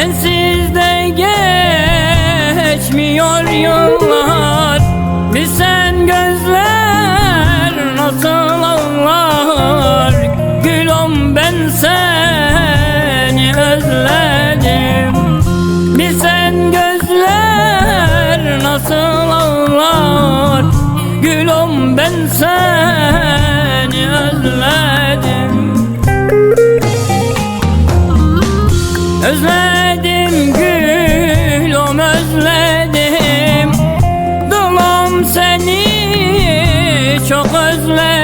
Sensiz de geçmiyor yıllar Bir sen gözler nasıl ağlar? Gülüm ben seni özledim. Bir sen gözler nasıl ağlar? Gülüm ben seni çok özledim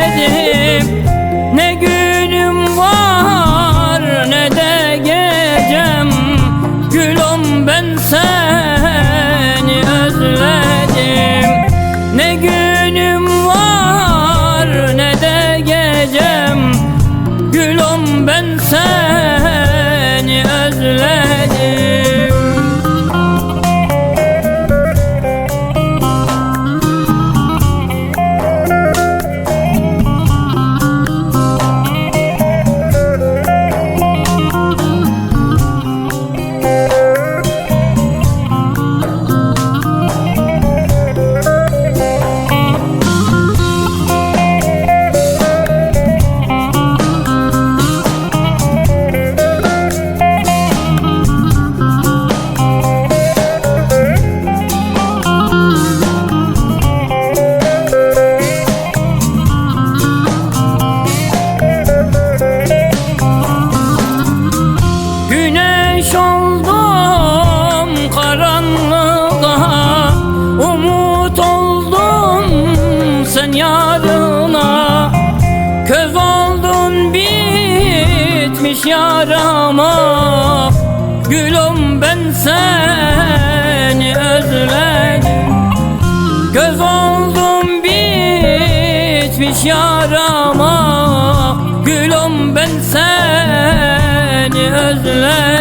oldun bitmiş yarama. Gülüm ben seni özledim. Göz oldum bitmiş yarama. Gülüm ben seni özledim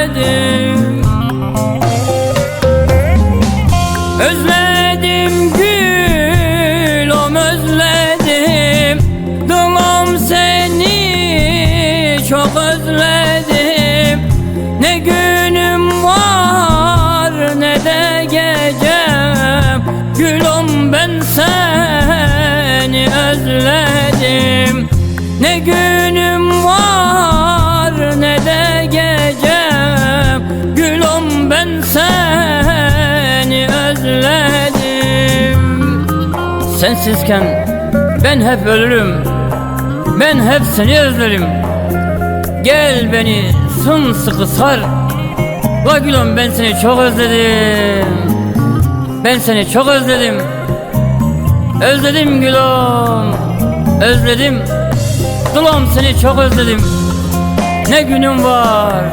Sensizken ben hep ölürüm. Ben hep seni özlerim. Gel beni sımsıkı sar. La gülüm ben seni çok özledim. Ben seni çok özledim. Özledim gülüm. Özledim. Gülüm seni çok özledim. Ne günüm var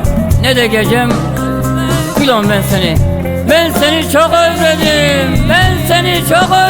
ne de gecem. Gülüm ben seni. Ben seni çok özledim. Ben seni çok özledim